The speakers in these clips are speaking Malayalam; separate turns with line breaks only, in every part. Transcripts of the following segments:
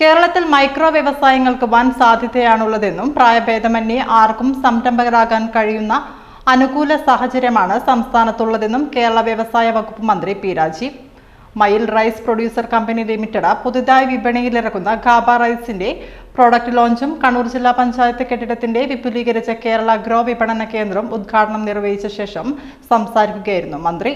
കേരളത്തിൽ മൈക്രോ വ്യവസായങ്ങൾക്ക് വൻ സാധ്യതയാണുള്ളതെന്നും പ്രായഭേദമന്യേ ആർക്കും സംരംഭകരാകാൻ കഴിയുന്ന അനുകൂല സാഹചര്യമാണ് സംസ്ഥാനത്തുള്ളതെന്നും കേരള വ്യവസായ വകുപ്പ് മന്ത്രി പി രാജീവ്. മയിൽ റൈസ് പ്രൊഡ്യൂസർ കമ്പനി ലിമിറ്റഡ് പുതുതായി വിപണിയിലിറക്കുന്ന ഖാബ റൈസിന്റെ പ്രോഡക്റ്റ് ലോഞ്ചും കണ്ണൂർ ജില്ലാ പഞ്ചായത്ത് കെട്ടിടത്തിന്റെ വിപുലീകരിച്ച കേരള ഗ്രോ വിപണന കേന്ദ്രം ഉദ്ഘാടനം നിർവഹിച്ച ശേഷം സംസാരിക്കുകയായിരുന്നു മന്ത്രി.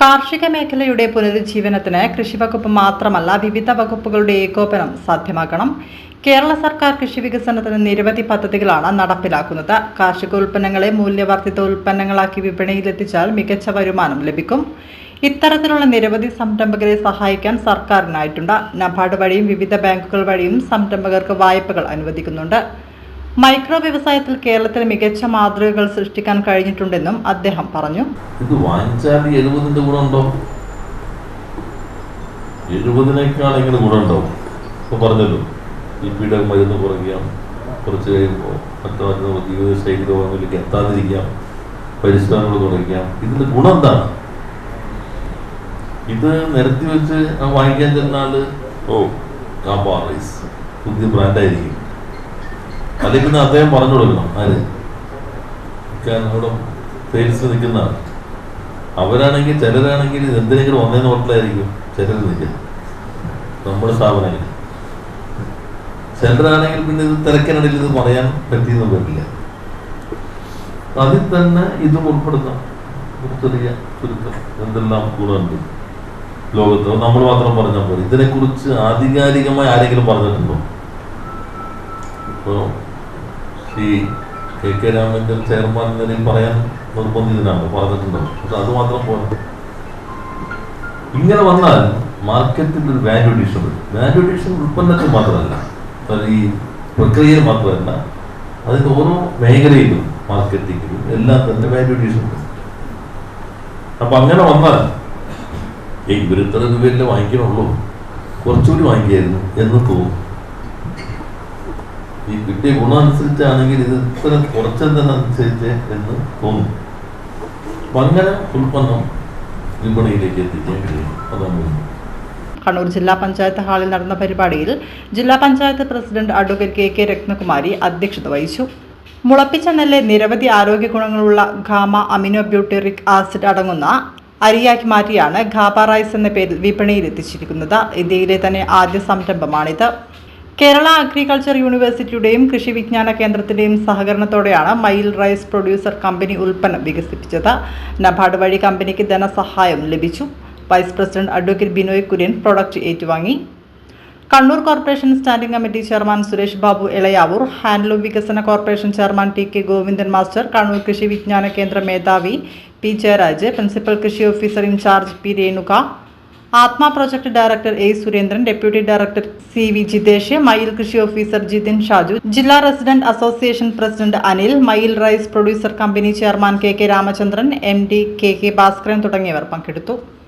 കാർഷിക മേഖലയുടെ പുനരുജ്ജീവനത്തിന് കൃഷിവകുപ്പ് മാത്രമല്ല വിവിധ വകുപ്പുകളുടെ ഏകോപനം സാധ്യമാക്കണം. കേരള സർക്കാർ കൃഷി വികസനത്തിന് നിരവധി പദ്ധതികളാണ് നടപ്പിലാക്കുന്നത്. കാർഷിക ഉൽപ്പന്നങ്ങളെ മൂല്യവർദ്ധിത ഉൽപ്പന്നങ്ങളാക്കി വിപണിയിലെത്തിച്ചാൽ മികച്ച വരുമാനം ലഭിക്കും. ഇത്തരത്തിലുള്ള നിരവധി സംരംഭകരെ സഹായിക്കാൻ സർക്കാരിനായിട്ടുണ്ട്. നബാർഡ് വഴിയും വിവിധ ബാങ്കുകൾ വഴിയും സംരംഭകർക്ക് വായ്പകൾ അനുവദിക്കുന്നുണ്ട്. മൈക്രോ വ്യവസായത്തിൽ കേരളത്തിൽ മികച്ച മാതൃകകൾ സൃഷ്ടിക്കാൻ കഴിഞ്ഞിട്ടുണ്ടെന്നും അദ്ദേഹം പറഞ്ഞു.
ഇത് വാങ്ങിച്ചാൽ എഴുപതിന്റെ ഗുണമുണ്ടോ എഴുപതിനേക്കാളെങ്കിലും ഗുണമുണ്ടാവും ഇപ്പൊ പറഞ്ഞല്ലോ ഈ പീഡ മരുന്ന് കുറയ്ക്കാം കുറച്ച് കഴിയുമ്പോൾ മറ്റു മരുന്ന് ജീവിതശൈലി രോഗങ്ങളിലേക്ക് എത്താതിരിക്കാം പരിശ്രമങ്ങൾ കുറയ്ക്കാം ഇതിന്റെ ഗുണം എന്താണ്? ഇത് നിരത്തി വെച്ച് വാങ്ങിക്കാൻ ചെന്നാൽ ഓ കാപ്പാ റൈസ് പുതിയ ബ്രാൻഡായിരിക്കും അല്ലെങ്കിൽ അദ്ദേഹം പറഞ്ഞു കൊടുക്കണം. ആര്? അവിടെ സെയിൽസ് നിൽക്കുന്ന അവരാണെങ്കിൽ ചിലരാണെങ്കിൽ എന്തിനെങ്കിലും ഒന്നേന്ന് ഹോട്ടലായിരിക്കും ചിലർ നിൽക്കുന്നത്. നമ്മുടെ സ്ഥാപനങ്ങൾ ചിലരാണെങ്കിൽ പിന്നെ ഇത് തിരക്കിനിടയിൽ ഇത് പറയാൻ പറ്റിയെന്ന് വരില്ല അതിൽ തന്നെ ഇതും ഉൾപ്പെടുന്ന ചെറിയ ചുരുക്കം എന്തെല്ലാം ഗുണമുണ്ട് ലോകത്ത് നമ്മൾ മാത്രം പറഞ്ഞാൽ പോലെ ഇതിനെക്കുറിച്ച് ആധികാരികമായി ആരെങ്കിലും പറഞ്ഞിട്ടുണ്ടോ? ശ്രീ കെ കെ രാമന്റെ ചെയർമാൻ എന്ന നിലയിൽ പറയാൻ നിർബന്ധിതനാണ് പറഞ്ഞിട്ടുണ്ടോ? പക്ഷെ അത് മാത്രം പോലെ ഇങ്ങനെ വന്നാൽ മാർക്കറ്റിൽ ഒരു വാല്യൂ അഡീഷൻ വരും. വാല്യൂ അഡീഷൻ ഉൽപ്പന്നത്തിൽ മാത്രമല്ല. ഈ പ്രക്രിയയിൽ മാത്രമല്ല അതിന്റെ ഓരോ മേഖലയിലും മാർക്കറ്റിങ്ങിലും എല്ലാം തന്നെ വാല്യൂ അഡീഷൻ വരും. അപ്പൊ അങ്ങനെ വന്നാൽ ഈ ഇവരിത്ര രൂപയല്ലേ വാങ്ങിക്കണുള്ളൂ? കുറച്ചുകൂടി വാങ്ങിക്കായിരുന്നു എന്ന് തോന്നും. ഈ കിട്ടിയ ഗുണം അനുസരിച്ചാണെങ്കിൽ ഇത് ഇത്ര കുറച്ചെന്നനുസരിച്ച് എന്ന് തോന്നും. അപ്പൊ അങ്ങനെ ഉൽപ്പന്നം വിപണിയിലേക്ക് എത്തിക്കാൻ കഴിയും.
കണ്ണൂർ ജില്ലാ പഞ്ചായത്ത് ഹാളിൽ നടന്ന പരിപാടിയിൽ ജില്ലാ panchayat president advocate K K Ratnakumari അധ്യക്ഷത വഹിച്ചു. മുളപ്പിച്ച നെല്ല് നിരവധി ആരോഗ്യ ഗുണങ്ങളുള്ള ഖാമ അമിനോ ബ്യൂട്ടറിക് ആസിഡ് അടങ്ങുന്ന അരിയാക്കി മാറ്റിയാണ് ഖാബ റൈസ് എന്ന പേരിൽ വിപണിയിൽ എത്തിച്ചിരിക്കുന്നത്. ഇന്ത്യയിലെ തന്നെ ആദ്യ സംരംഭമാണിത്. കേരള അഗ്രികൾച്ചർ യൂണിവേഴ്സിറ്റിയുടെയും കൃഷി വിജ്ഞാന കേന്ദ്രത്തിന്റെയും സഹകരണത്തോടെയാണ് മയിൽ റൈസ് പ്രൊഡ്യൂസർ കമ്പനി ഉൽപ്പന്നം വികസിപ്പിച്ചത്. നബാർഡ് വഴി കമ്പനിക്ക് ധനസഹായം ലഭിച്ചു. Vice president advocate Binoy Kurian product ഏറ്റുവാങ്ങി. Kannur corporation standing committee chairman Suresh Babu Elayavoor handloom വികസന corporation chairman T K Govindan master Kannur Krishi Vigyan Kendra മേധാവി പി ജയരാജ് പ്രിൻസിപ്പൽ കൃഷി officer in-charge P Renuka ATMA project director A Surendran deputy director C V Jithesh Mayyil കൃഷി ഓഫീസർ ജിതിൻ ഷാജു ജില്ലാ resident association president Anil Mayyil rice producer company chairman K K Ramachandran M D K K Bhaskaran തുടങ്ങിയവർ പങ്കെടുത്തു.